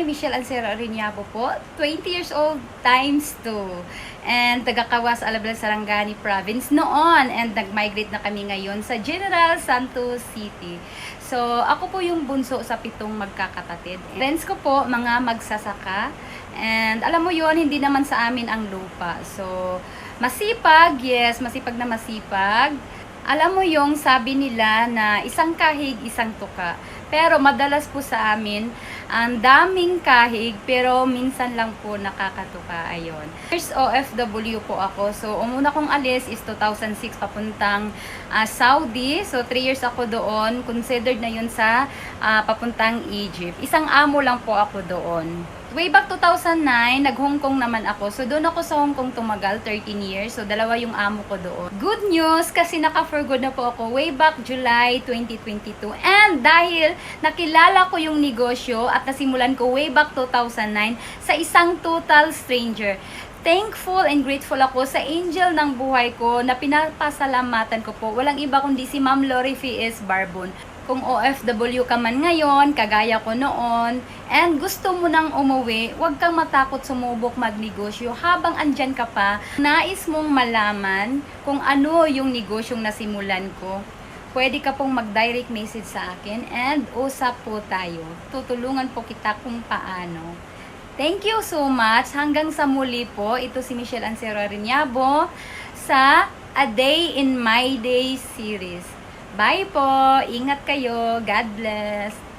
Michelle Ancero Ariñapo po, 20 years old times 2. And taga-Kawas, Alabel, Sarangani Province noon. And nag-migrate na kami ngayon sa General Santos City. So, ako po yung bunso sa pitong magkakapatid. Friends ko po, mga magsasaka. And alam mo yon hindi naman sa amin ang lupa. So, masipag, yes, masipag na masipag. Alam mo yung sabi nila na isang kahig, isang tuka. Pero madalas po sa amin, ang daming kahig, pero minsan lang po nakakatuka. Ayon. First OFW po ako. So, umuna kong alis is 2006 papuntang ah, Saudi. So, 3 years ako doon. Considered na yun sa ah, papuntang Egypt. Isang amo lang po ako doon. Way back 2009, nag-Hong Kong naman ako. So, doon ako sa Hong Kong tumagal, 13 years. So, dalawa yung amo ko doon. Good news, kasi naka-for good na po ako way back July 2022. And dahil nakilala ko yung negosyo at nasimulan ko way back 2009 sa isang total stranger. Thankful and grateful ako sa angel ng buhay ko na pinapasalamatan ko po. Walang iba kundi si Ma'am Lori Fies Barbon. Kung OFW ka man ngayon, kagaya ko noon, and gusto mo nang umuwi, huwag kang matakot sumubok magnegosyo habang andyan ka pa. Nais mong malaman kung ano yung negosyong nasimulan ko. Pwede ka pong mag-direct message sa akin and usap po tayo. Tutulungan po kita kung paano. Thank you so much. Hanggang sa muli po, ito si Michelle Ancero Ariñabo sa A Day in My Day series. Bye po! Ingat kayo. God bless!